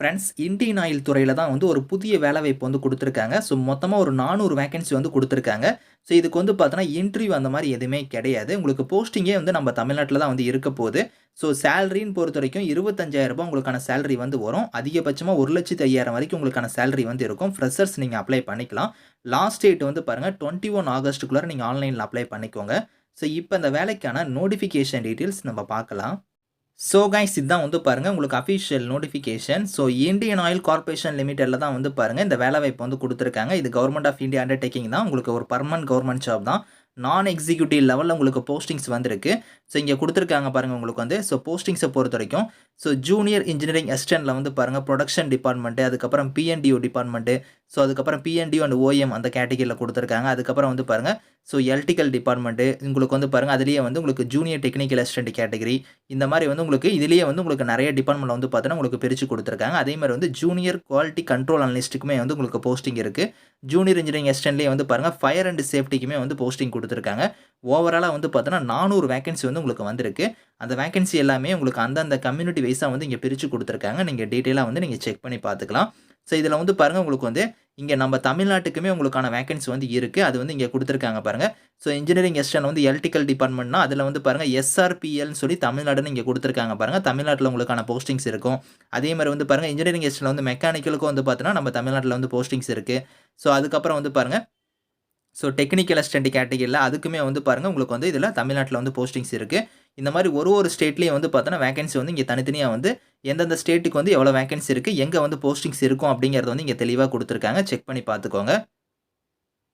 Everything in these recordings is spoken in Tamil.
ஃப்ரெண்ட்ஸ் இந்தியன் ஆயில் துறையில் தான் வந்து ஒரு புதிய வேலைவாய்ப்பு வந்து கொடுத்துருக்காங்க. ஸோ மொத்தமாக ஒரு நானூறு வேகன்சி வந்து கொடுத்துருக்காங்க. ஸோ இதுக்கு வந்து பார்த்தோன்னா இன்டர்வியூ அந்த மாதிரி எதுவுமே கிடையாது. உங்களுக்கு போஸ்டிங்கே வந்து நம்ம தமிழ்நாட்டில் தான் வந்து இருக்க போகுது. ஸோ சேலரின்னு பொறுத்த வரைக்கும் இருபத்தஞ்சாயிரரூபா உங்களுக்கான சேலரி வந்து வரும். அதிகபட்சமாக ஒரு லட்சத்து ஐயாயிரம் வரைக்கும் உங்களுக்கான சேலரி வந்து இருக்கும். ஃப்ரெஷர்ஸ் நீங்கள் அப்ளை பண்ணிக்கலாம். லாஸ்ட் டேட் வந்து பாருங்கள் டுவெண்ட்டி ஒன் ஆகஸ்ட்டுக்குள்ளே நீங்கள் ஆன்லைனில் அப்ளை பண்ணிக்கோங்க. ஸோ இப்போ இந்த வேலைக்கான நோட்டிஃபிகேஷன் டீட்டெயில்ஸ் நம்ம பார்க்கலாம். ஸோ கைஸ் இதுதான் வந்து பாருங்கள் உங்களுக்கு official notification so Indian oil corporation லிமிடெடில் தான் வந்து பாருங்கள் இந்த வேலை வாய்ப்பு வந்து கொடுத்துருக்காங்க. இது கவர்மெண்ட் ஆஃப் இந்தியா அண்டர்டேக்கிங் தான். உங்களுக்கு ஒரு பர்மனன்ட் கவர்மெண்ட் ஜாப் தான். நான் எக்ஸிக்யூட்டிவ் லெவலில் உங்களுக்கு போஸ்டிங்ஸ் வந்திருக்கு. ஸோ இங்கே கொடுத்துருக்காங்க பாருங்கள் உங்களுக்கு வந்து. ஸோ போஸ்டிங்ஸை பொறுத்த வரைக்கும் ஸோ ஜூனியர் இன்ஜினியரிங் அசிஸ்டண்ட்டில் வந்து பாருங்கள் ப்ரொடக்ஷன் டிபார்ட்மெண்ட்டு அதுக்கப்புறம் பிஎன்டிஓ டிபார்ட்மெண்ட்டு ஸோ அதுக்கப்புறம் பிஎன்டி அண்ட் ஓஎம் அந்த கேட்டகரியில் கொடுத்துருக்காங்க. அதுக்கப்புறம் வந்து பாருங்கள் ஸோ எலக்ட்ரிக்கல் டிபார்ட்மெண்ட்டு உங்களுக்கு வந்து பாருங்கள் அதுலேயே வந்து உங்களுக்கு ஜூனியர் டெக்னிக்கல் அசிஸ்டன்ட் கேட்டகரி இந்த மாதிரி வந்து உங்களுக்கு இதுலேயே வந்து உங்களுக்கு நிறைய டிபார்ட்மெண்ட் வந்து பார்த்தீங்கன்னா உங்களுக்கு பிரித்து கொடுத்துருக்காங்க. அதே மாதிரி வந்து ஜூனியர் குவாலிட்டி கண்ட்ரோல் அனலிஸ்ட்டுக்குமே வந்து உங்களுக்கு போஸ்டிங் இருக்குது ஜூனியர் இன்ஜினியரிங் அசிஸ்டன்ட்லேயே வந்து பாருங்கள் ஃபயர் அண்ட் சேஃப்டிக்குமே வந்து போஸ்டிங் கொடுத்துருக்காங்க. ஓவராலாக வந்து பார்த்தோன்னா நானூறு வேகன்சி வந்து உங்களுக்கு வந்திருக்கு. அந்த வேகன்சி எல்லாமே உங்களுக்கு அந்தந்த கம்யூனிட்டி வைஸாக வந்து இங்கே பிரித்து கொடுத்துருக்காங்க. நீங்கள் டீட்டெயிலாக வந்து நீங்கள் செக் பண்ணி பார்த்துக்கலாம். ஸோ இதில் வந்து பாருங்கள் உங்களுக்கு வந்து இங்கே நம்ம தமிழ்நாட்டுக்குமே உங்களுக்கான வேகன்சி வந்து இருக்குது அது வந்து இங்கே கொடுத்துருக்காங்க பாருங்கள் ஸோ இன்ஜினியரிங் எஸ்டன் வந்து எலக்ட்ரிக்கல் டிபார்ட்மெண்ட்னா அதில் வந்து பாருங்கள் எஸ்ஆர்பிஎல்னு சொல்லி தமிழ்நாடுன்னு இங்கே கொடுத்துருக்காங்க பாருங்கள் தமிழ்நாட்டில் உங்களுக்கான போஸ்டிங்ஸ் இருக்கும். அதே மாதிரி வந்து பாருங்கள் இன்ஜினியரிங் எஸ்டில் வந்து மெக்கானிக்கலுக்கும் வந்து பார்த்தீங்கன்னா நம்ம தமிழ்நாட்டில் வந்து போஸ்டிங்ஸ் இருக்குது ஸோ அதுக்கப்புறம் வந்து பாருங்கள் ஸோ டெக்னிக்கல் அசிஸ்டன்ட் கேட்டகிரியில் அதுக்குமே வந்து பாருங்கள் உங்களுக்கு வந்து இதில் தமிழ்நாட்டில் வந்து போஸ்டிங்ஸ் இருக்குது இந்த மாதிரி ஒரு ஒரு ஸ்டேட்லேயும் வந்து பார்த்தோன்னா வேகன்சி வந்து இங்கே தனித்தனியாக வந்து எந்தெந்த ஸ்டேட்டுக்கு வந்து எவ்வளோ வேகன்சி இருக்குது எங்கே வந்து போஸ்டிங்ஸ் இருக்கும் அப்படிங்கிறத வந்து இங்கே தெளிவாக கொடுத்துருக்காங்க. செக் பண்ணி பார்த்துக்கோங்க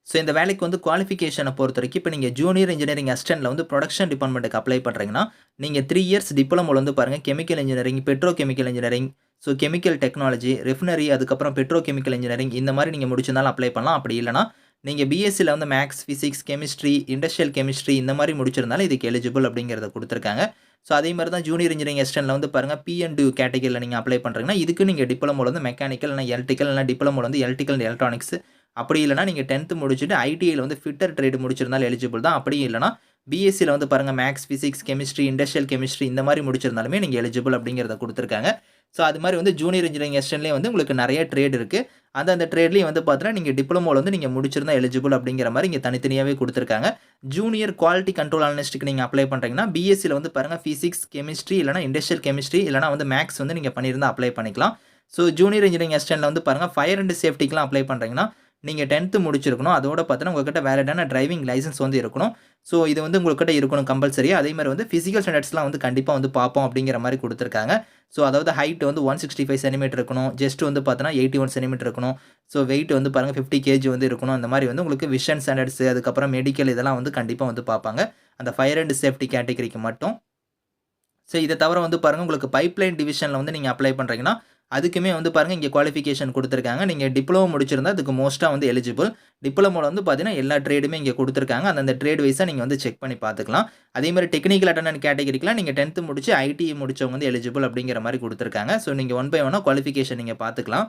ஸோ இந்த வேலைக்கு வந்து குவாலிஃபிகேஷனை பொறுத்த வரைக்கும் இப்போ நீங்கள் ஜூனியர் இன்ஜினியரிங் அசிஸ்டன்ட்டில் வந்து ப்ரொடக்ஷன் டிபார்ட்மெண்ட்டுக்கு அப்ளை பண்ணுறீங்கன்னா நீங்கள் த்ரீ இயர்ஸ் டிப்ளமோவில் வந்து பாருங்கள் chemical engineering petrochemical engineering so chemical technology refinery அதுக்கப்புறம் பெட்ரோ கெமிக்கல் இன்ஜினியரிங் இந்த மாதிரி நீங்கள் முடிச்சிருந்தாலும் அப்ளை பண்ணலாம். அப்படி இல்லைனா நீங்கள் பிஎஸ்சியில் வந்து maths physics chemistry industrial chemistry இந்த மாதிரி முடிச்சிருந்தாலும் இதுக்கு எலிஜிபிள் அப்படிங்கிறத கொடுத்துருக்காங்க. ஸோ அதே மாதிரி தான் ஜூனியர் இன்ஜினியரிங் அசிஸ்டன்ட்டில் வந்து பாருங்கள் பிஎன்டு கேட்டகரியில் நீங்கள் அப்ளை பண்ணுறீங்கன்னா இதுக்கு நீங்கள் டிப்ளமோவில் வந்து மெக்கானிக்கல் இல்லை எலக்ட்ரிக்கல் இல்லை டிப்ளமோவில் வந்து எலக்ட்ரிக்கல் எலக்ட்ரானிக்ஸ் அப்படி இல்லைனா நீங்கள் டென்த்து முடிச்சுட்டு ஐடிஐயில் வந்து ஃபிட்டர் ட்ரேடு முடிச்சிருந்தாலும் எலிஜிபிள் தான். அப்படி இல்லைனா பிஎஸ்சியில் வந்து பாருங்கள் maths physics chemistry industrial chemistry இந்த மாதிரி முடிச்சிருந்தாலுமே நீங்கள் எலிஜிபிள் அப்படிங்கிறத கொடுத்துருக்காங்க. ஸோ அது மாதிரி வந்து ஜூனியர் இன்ஜினியரிங் அசிஸ்டன்ட்லேயே வந்து உங்களுக்கு நிறைய ட்ரேட் இருக்குது அந்த அந்த ட்ரேட்லேயும் வந்து பார்த்தீங்கன்னா நீங்கள் டிப்ளமோவில் வந்து நீங்கள் முடிச்சிருந்தா எலிஜிபிள் அப்படிங்கிற மாதிரி இங்கே தனித்தனியாகவே கொடுத்துருக்காங்க. ஜூனியர் குவாலிட்டி கண்ட்ரோல் அனலிஸ்ட்டுக்கு நீங்கள் அப்ளை பண்ணுறீங்கன்னா பிஎஸ்சியில் வந்து பாருங்கள் ஃபிசிக்ஸ் கெமிஸ்ட்ரி இல்லைனா இண்டஸ்ட்ரியல் கெமிஸ்ட்ரி இல்லைனா வந்து மேக்ஸ் வந்து நீங்கள் பண்ணியிருந்தா அப்ளை பண்ணிக்கலாம். ஸோ ஜூனியர் இன்ஜினியரிங் அசிஸ்டன்ட்டில் வந்து பாருங்கள் ஃபயர் அண்ட் சேஃப்டிக்கெலாம் அப்ளை பண்ணுறீங்கன்னா நீங்கள் டென்த்து முடிச்சிருக்கணும். அதோட பார்த்தோன்னா உங்கள்கிட்ட வேலிடான டிரைவிங் லைசன்ஸ் வந்து இருக்கணும். ஸோ இது வந்து உங்கள்கிட்ட இருக்கணும் கம்பல்சரியாக அதே மாதிரி வந்து ஃபிசிக்கல் ஸ்டாண்டர்ட்ஸ்லாம் வந்து கண்டிப்பாக வந்து பார்ப்போம் அப்படிங்கிற மாதிரி கொடுத்துருக்காங்க. ஸோ அதாவது ஹைட் வந்து ஒன் சிக்ஸ்டி ஃபைவ் சென்டிமீட்டர் இருக்கணும். ஜஸ்ட் வந்து பார்த்தோன்னா எயிட்டி ஒன் சென்டிமீட்டர் இருக்கணும். ஸோ வெயிட் வந்து பாருங்கள் ஃபிஃப்டி கேஜி வந்து இருக்கணும். அந்த மாதிரி வந்து உங்களுக்கு விஷன் ஸ்டாண்டர்ட்ஸ் அதுக்கப்புறம் மெடிக்கல் இதெல்லாம் வந்து கண்டிப்பாக வந்து பார்ப்பாங்க. அந்த ஃபயர் அண்ட் சேஃப்டி கேட்டகரிக்கு மட்டும். ஸோ இதை தவிர வந்து பாருங்கள் உங்களுக்கு பைப்லைன் டிவிஷனில் வந்து நீங்கள் அப்ளை பண்ணுறீங்கன்னா அதுக்குமே வந்து பாருங்கள் இங்கே குவாலிஃபிகேஷன் கொடுத்துருக்காங்க. நீங்கள் டிப்ளமோ முடிச்சிருந்தால் அதுக்கு மோஸ்ட்டாக வந்து எலிஜிபிள் டிப்ளமோவில் வந்து பார்த்தீங்கன்னா எல்லா ட்ரேடுமே இங்கே கொடுத்துருக்காங்க. அந்தந்த ட்ரேட் வைஸாக நீங்கள் வந்து செக் பண்ணி பார்த்துக்கலாம் அதேமாதிரி டெக்னிக்கல் அட்டன்டன் கேட்டகரிக்கெலாம் நீங்கள் டென்த்து முடிச்சு ஐடி முடிச்சவங்க வந்து எலிஜிபிள் அப்படிங்கிற மாதிரி கொடுத்துருக்காங்க. ஸோ நீங்கள் ஒன் பை ஒன்னாக குவாலிஃபிகேஷன் நீங்கள் பார்த்துக்கலாம்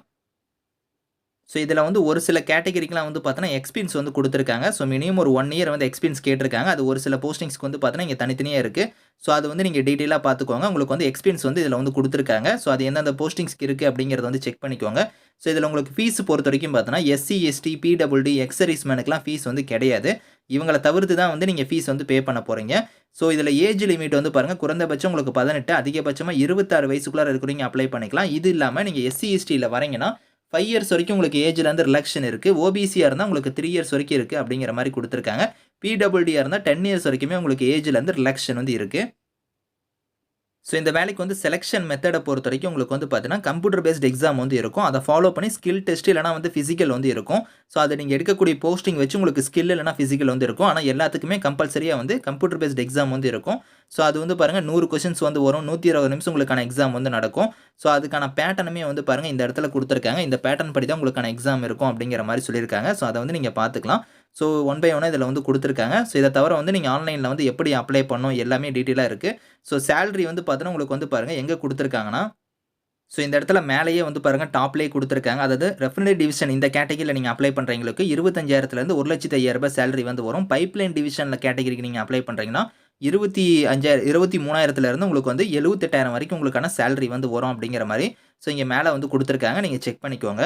ஸோ இதில் வந்து ஒரு சில கேட்டகரிக்கெலாம் வந்து பார்த்தீங்கன்னா எக்ஸ்பீரியன்ஸ் வந்து கொடுத்துருக்காங்க. ஸோ மினிமம் ஒரு ஒன் இயர் வந்து எக்ஸ்பீரியன்ஸ் கேட்டிருக்காங்க. அது ஒரு சில போஸ்டிங்ஸ்க்கு வந்து பார்த்தீங்கன்னா இங்கே தனித்தனியாக இருக்குது ஸோ அது வந்து நீங்கள் டீட்டெயிலாக பார்த்துக்கோங்க உங்களுக்கு வந்து எக்ஸ்பீரியன்ஸ் வந்து இதில் வந்து கொடுத்துருக்காங்க. ஸோ அது எந்தெந்த போஸ்டிங்ஸ்க்கு இருக்குது அப்படிங்கிறத வந்து செக் பண்ணிக்கோங்க. ஸோ இதில் உங்களுக்கு ஃபீஸ் பொறுத்த வரைக்கும் பார்த்தீங்கன்னா எஸ்சி எஸ்டி பிடபிள்டி எக்ஸரிஸ்மேனுக்குலாம் ஃபீஸ் வந்து கிடையாது. இவங்களை தவிர்த்து தான் வந்து நீங்கள் ஃபீஸ் வந்து பே பண்ண போகிறீங்க ஸோ இதில் ஏஜ் லிமிட் வந்து பாருங்கள் குறைந்தபட்சம் உங்களுக்கு பதினெட்டு அதிகபட்சமாக இருபத்தாறு வயசுக்குள்ளே இருக்கிறீங்க அப்ளை பண்ணிக்கலாம். இது இல்லாமல் நீங்கள் எஸ்சி எஸ்டியில் வரீங்கன்னா ஃபைவ் இயர்ஸ் வரைக்கும் உங்களுக்கு ஏஜில் வந்து ரிலாக்ஷன் இருக்குது ஓபிசியாக இருந்தால் உங்களுக்கு த்ரீ இயர்ஸ் வரைக்கும் இருக்குது அப்படிங்கிற மாதிரி கொடுத்துருக்காங்க. பிடபிள்டியாக இருந்தால் டென் இயர்ஸ் வரைக்குமே உங்களுக்கு ஏஜில் வந்து ரிலாக்ஷன் வந்து இருக்குது ஸோ இந்த வேலைக்கு வந்து செலெக்ஷன் மெத்தடை பொறுத்த வரைக்கும் உங்களுக்கு வந்து பார்த்தீங்கன்னா கம்ப்யூட்டர் பேஸ்ட் எக்ஸாம் வந்து இருக்கும். அதை ஃபாலோ பண்ணி ஸ்கில் டெஸ்ட் இல்லைனா வந்து ஃபிசிக்கல் வந்து இருக்கும். ஸோ அதை நீங்கள் எடுக்கக்கூடிய போஸ்டிங் வச்சு உங்களுக்கு ஸ்கில் இல்லைனா ஃபிசிக்கல் வந்து இருக்கும். ஆனால் எல்லாத்துக்குமே கம்பல்சரியாக வந்து கம்ப்யூட்டர் பேஸ்ட் எக்ஸாம் வந்து இருக்கும். ஸோ அது வந்து பாருங்கள் நூறு கொஷின்ஸ் வந்து வரும். நூற்றி இருபது நிமிஷம் உங்களுக்கான எக்ஸாம் வந்து நடக்கும். ஸோ அதுக்கான பேட்டர்னுமே வந்து பாருங்கள் இந்த இடத்துல கொடுத்துருக்காங்க. இந்த பேட்டர்ன் படி தான் உங்களுக்கான எக்ஸாம் இருக்கும் அப்படிங்கிற மாதிரி சொல்லியிருக்காங்க. ஸோ அதை வந்து நீங்கள் பார்த்துக்கலாம். ஸோ ஒன் பை ஒன் இதில் வந்து கொடுத்துருக்காங்க. ஸோ இதை தவிர வந்து நீங்கள் ஆன்லைனில் வந்து எப்படி அப்ளை பண்ணோம் எல்லாமே டீட்டெயிலாக இருக்குது ஸோ சேலரி வந்து பார்த்தீங்கன்னா உங்களுக்கு வந்து பாருங்கள் எங்கே கொடுத்துருக்காங்கன்னா ஸோ இந்த இடத்துல மேலேயே வந்து பாருங்கள் டாப்லேயே கொடுத்துருக்காங்க. அதாவது ரெஃபினரி டிவிஷன் இந்த கேட்டகரியில் நீங்கள் அப்ளை பண்ணுறவங்களுக்கு இருபத்தஞ்சாயிரத்துலேருந்து ஒரு லட்சத்து ஐயாயிரரூபா சேலரி வந்து வரும். பைப்லைன் டிவிஷனில் கேட்டகரிக்கு நீங்கள் அப்ளை பண்ணுறீங்கன்னா இருபத்தி அஞ்சாயிரம் இருபத்தி மூணாயிரத்துலேருந்து உங்களுக்கு வந்து எழுபத்தெட்டாயிரம் வரைக்கும் உங்களுக்கான சேலரி வந்து வரும் அப்படிங்கிற மாதிரி. ஸோ இங்கே மேலே வந்து கொடுத்துருக்காங்க. நீங்கள் செக் பண்ணிக்கோங்க.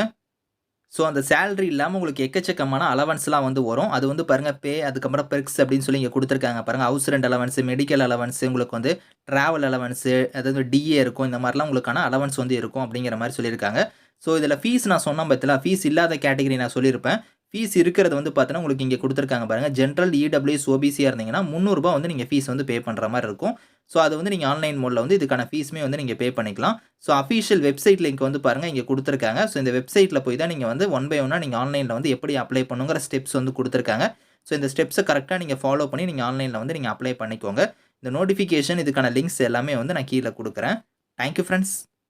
ஸோ அந்த சேலரி இல்லாமல் உங்களுக்கு எக்கச்சக்கமான அலவன்ஸ்லாம் வந்து வரும். அது வந்து பாருங்கள் பே அதுக்கப்புறம் பெர்க்ஸ் அப்படின்னு சொல்லி இங்கே கொடுத்துருக்காங்க. பாருங்கள் house rent allowance medical allowance உங்களுக்கு வந்து ட்ராவல் அலவன்ஸு அதாவது டிஏ இருக்கும். இந்த மாதிரிலாம் உங்களுக்கான அலவன்ஸ் வந்து இருக்கும் அப்படிங்கிற மாதிரி சொல்லியிருக்காங்க. ஸோ இதில் ஃபீஸ் நான் சொன்னேன் பார்த்தீங்களா ஃபீஸ் இல்லாத கேட்டகரி நான் சொல்லியிருப்பேன். ஃபீஸ் இருக்கிறது வந்து பார்த்தீங்கன்னா உங்களுக்கு இங்கே கொடுத்துருக்காங்க பாருங்கள் ஜென்ரல் இடபிள்யூஸ் ஓபிசியாக இருந்தீங்கன்னா முந்நூறுரூபா வந்து நீங்கள் ஃபீஸ் வந்து பே பண்ணுற மாதிரி இருக்கும். ஸோ அது வந்து நீங்கள் ஆன்லைன் மோடில் வந்து இதுக்கான ஃபீஸுமே வந்து நீங்கள் பே பண்ணிக்கலாம். ஸோ அஃபீஷியல் வெப்சைட் லிங்க் வந்து பாருங்கள் இங்கே கொடுத்துருக்காங்க. ஸோ இந்த வெப்சைட்டில் போய் தான் நீங்கள் வந்து ஒன் பை ஒன்னாக நீங்கள் ஆன்லைனில் வந்து எப்படி அப்ளை பண்ணுங்கிற ஸ்டெப்ஸ் வந்து கொடுத்துருக்காங்க. ஸோ இந்த ஸ்டெப்ஸை கரெக்டாக நீங்கள் ஃபாலோ பண்ணி நீங்கள் ஆன்லைனில் வந்து நீங்கள் அப்ளை பண்ணிக்கோங்க. இந்த நோட்டிஃபிகேஷன் இதுக்கான லிங்க்ஸ் எல்லாமே வந்து நான் கீழே கொடுக்குறேன். Thank you friends